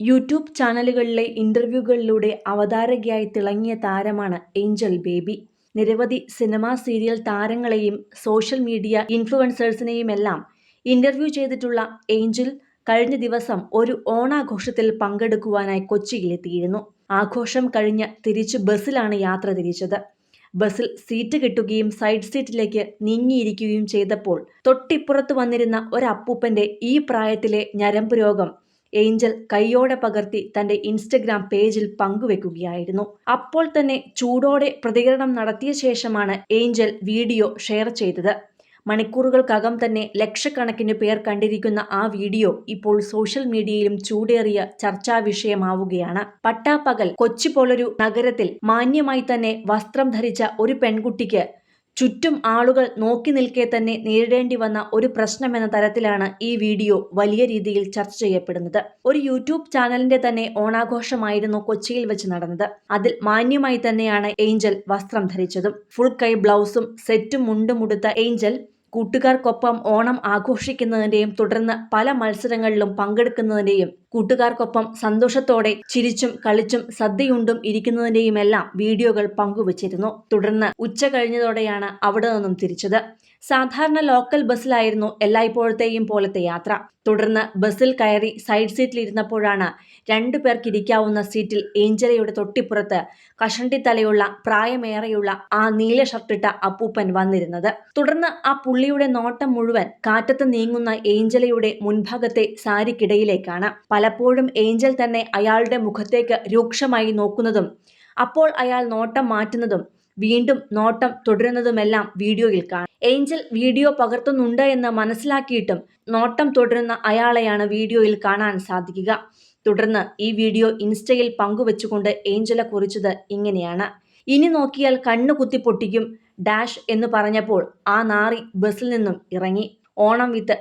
YouTube ചാനലുകളിലെ ഇന്റർവ്യൂകളിലൂടെ അവതാരകയായി തിളങ്ങിയ താരമാണ് ഏഞ്ചൽ ബേബി. നിരവധി സിനിമാ സീരിയൽ താരങ്ങളെയും സോഷ്യൽ മീഡിയ ഇൻഫ്ലുവൻസേഴ്സിനെയുമെല്ലാം ഇന്റർവ്യൂ ചെയ്തിട്ടുള്ള ഏഞ്ചൽ കഴിഞ്ഞ ദിവസം ഒരു ഓണാഘോഷത്തിൽ പങ്കെടുക്കുവാനായി കൊച്ചിയിലെത്തിയിരുന്നു. ആഘോഷം കഴിഞ്ഞ് തിരിച്ച് ബസ്സിലാണ് യാത്ര തിരിച്ചത്. ബസ്സിൽ സീറ്റ് കിട്ടുകയും സൈഡ് സീറ്റിലേക്ക് നീങ്ങിയിരിക്കുകയും ചെയ്തപ്പോൾ തൊട്ടിപ്പുറത്ത് വന്നിരുന്ന ഒരപ്പൂപ്പന്റെ ഈ പ്രായത്തിലെ ഞരമ്പ് രോഗം ഏഞ്ചൽ കൈയോടെ പകർത്തി തന്റെ ഇൻസ്റ്റഗ്രാം പേജിൽ പങ്കുവെക്കുകയായിരുന്നു. അപ്പോൾ തന്നെ ചൂടോടെ പ്രതികരണം നടത്തിയ ശേഷമാണ് ഏഞ്ചൽ വീഡിയോ ഷെയർ ചെയ്തത്. മണിക്കൂറുകൾക്കകം തന്നെ ലക്ഷക്കണക്കിന് പേർ കണ്ടിരിക്കുന്ന ആ വീഡിയോ ഇപ്പോൾ സോഷ്യൽ മീഡിയയിലും ചൂടേറിയ ചർച്ചാ വിഷയമാവുകയാണ് പട്ടാപ്പകൽ കൊച്ചി പോലൊരു നഗരത്തിൽ മാന്യമായി തന്നെ വസ്ത്രം ധരിച്ച ഒരു പെൺകുട്ടിക്ക് ചുറ്റും ആളുകൾ നോക്കി നിൽക്കെ തന്നെ നേരിടേണ്ടി വന്ന ഒരു പ്രശ്നമെന്ന തരത്തിലാണ് ഈ വീഡിയോ വലിയ രീതിയിൽ ചർച്ച ചെയ്യപ്പെടുന്നത്. ഒരു യൂട്യൂബ് ചാനലിന്റെ തന്നെ ഓണാഘോഷമായിരുന്നു കൊച്ചിയിൽ വെച്ച് നടന്നത്. അതിൽ മാന്യമായി തന്നെയാണ് ഏഞ്ചൽ വസ്ത്രം ധരിച്ചതും. ഫുൾ കൈ ബ്ലൗസും സെറ്റും മുണ്ടുമുടുത്ത ഏഞ്ചൽ കൂട്ടുകാർക്കൊപ്പം ഓണം ആഘോഷിക്കുന്നതിന്റെയും തുടർന്ന് പല മത്സരങ്ങളിലും പങ്കെടുക്കുന്നതിന്റെയും കൂട്ടുകാർക്കൊപ്പം സന്തോഷത്തോടെ ചിരിച്ചും കളിച്ചും സദ്യയുണ്ടും ഇരിക്കുന്നതിന്റെയുമെല്ലാം വീഡിയോകൾ പങ്കുവച്ചിരുന്നു. തുടർന്ന് ഉച്ച കഴിഞ്ഞതോടെയാണ് അവിടെ നിന്നും തിരിച്ചത്. സാധാരണ ലോക്കൽ ബസ്സിലായിരുന്നു എല്ലായ്പ്പോഴത്തെയും പോലത്തെ യാത്ര. തുടർന്ന് ബസ്സിൽ കയറി സൈഡ് സീറ്റിലിരുന്നപ്പോഴാണ് രണ്ടു പേർക്കിരിക്കാവുന്ന സീറ്റിൽ ഏഞ്ചലയുടെ തൊട്ടിപ്പുറത്ത് കഷണ്ടിത്തലയുള്ള പ്രായമേറെയുള്ള ആ നീല ഷർട്ടിട്ട അപ്പൂപ്പൻ വന്നിരുന്നത്. തുടർന്ന് ആ പുള്ളിയുടെ നോട്ടം മുഴുവൻ കാറ്റത്ത് നീങ്ങുന്ന ഏഞ്ചലയുടെ മുൻഭാഗത്തെ സാരിക്കിടയിലേക്കാണ്. പലപ്പോഴും ഏഞ്ചൽ തന്നെ അയാളുടെ മുഖത്തേക്ക് രൂക്ഷമായി നോക്കുന്നതും അപ്പോൾ അയാൾ നോട്ടം മാറ്റുന്നതും വീണ്ടും നോട്ടം തുടരുന്നതുമെല്ലാം വീഡിയോയിൽ കാണാം. ഏഞ്ചൽ വീഡിയോ പകർത്തുന്നുണ്ട് എന്ന് മനസ്സിലാക്കിയിട്ടും നോട്ടം തുടരുന്ന അയാളെയാണ് വീഡിയോയിൽ കാണാൻ സാധിക്കുക. തുടർന്ന് ഈ വീഡിയോ ഇൻസ്റ്റയിൽ പങ്കുവെച്ചുകൊണ്ട് ഏഞ്ചല കുറിച്ചത് ഇങ്ങനെയാണ്. ഇനി നോക്കിയാൽ കണ്ണു കുത്തി പൊട്ടിക്കും ഡാഷ് എന്ന് പറഞ്ഞപ്പോൾ ആ നാറി ബസ്സിൽ നിന്നും ഇറങ്ങി. ഓണം വിത്ത്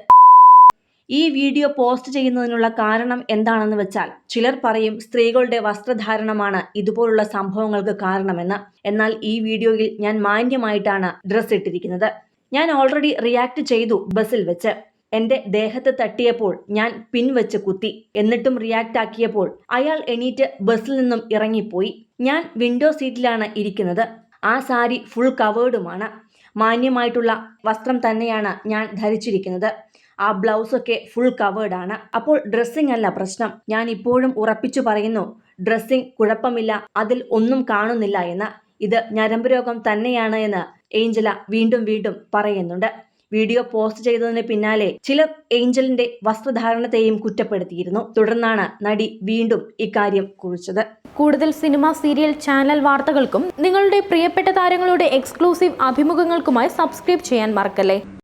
ഈ വീഡിയോ പോസ്റ്റ് ചെയ്യുന്നതിനുള്ള കാരണം എന്താണെന്ന് വെച്ചാൽ ചിലർ പറയും സ്ത്രീകളുടെ വസ്ത്രധാരണമാണ് ഇതുപോലുള്ള സംഭവങ്ങൾക്ക് കാരണമെന്ന്. എന്നാൽ ഈ വീഡിയോയിൽ ഞാൻ മാന്യമായിട്ടാണ് ഡ്രസ്സ് ഇട്ടിരിക്കുന്നത്. ഞാൻ ഓൾറെഡി റിയാക്ട് ചെയ്തു ബസ്സിൽ വെച്ച്. എന്റെ ദേഹത്ത് തട്ടിയപ്പോൾ ഞാൻ പിൻവച്ച് കുത്തി. എന്നിട്ടും റിയാക്ട് ആക്കിയപ്പോൾ അയാൾ എണീറ്റ് ബസ്സിൽ നിന്നും ഇറങ്ങിപ്പോയി. ഞാൻ വിൻഡോ സീറ്റിലാണ് ഇരിക്കുന്നത്. ആ സാരി ഫുൾ കവേർഡുമാണ്. മാന്യമായിട്ടുള്ള വസ്ത്രം തന്നെയാണ് ഞാൻ ധരിച്ചിരിക്കുന്നത്. ആ ബ്ലൗസൊക്കെ ഫുൾ കവേഡ് ആണ്. അപ്പോൾ ഡ്രസ്സിംഗ് അല്ല പ്രശ്നം. ഞാൻ ഇപ്പോഴും ഉറപ്പിച്ചു പറയുന്നു ഡ്രസ്സിംഗ് കുഴപ്പമില്ല അതിൽ ഒന്നും കാണുന്നില്ല എന്ന്. ഇത് ഞരമ്പ് രോഗം തന്നെയാണ് എന്ന് ഏഞ്ചല വീണ്ടും വീണ്ടും പറയുന്നുണ്ട്. വീഡിയോ പോസ്റ്റ് ചെയ്തതിന് പിന്നാലെ ചിലർ ഏഞ്ചലിന്റെ വസ്ത്രധാരണത്തെയും കുറ്റപ്പെടുത്തിയിരുന്നു. തുടർന്നാണ് നടി വീണ്ടും ഇക്കാര്യം കുറിച്ചത്. കൂടുതൽ സിനിമ സീരിയൽ ചാനൽ വാർത്തകൾക്കും നിങ്ങളുടെ പ്രിയപ്പെട്ട താരങ്ങളുടെ എക്സ്ക്ലൂസീവ് അഭിമുഖങ്ങൾക്കുമായി സബ്സ്ക്രൈബ് ചെയ്യാൻ മറക്കല്ലേ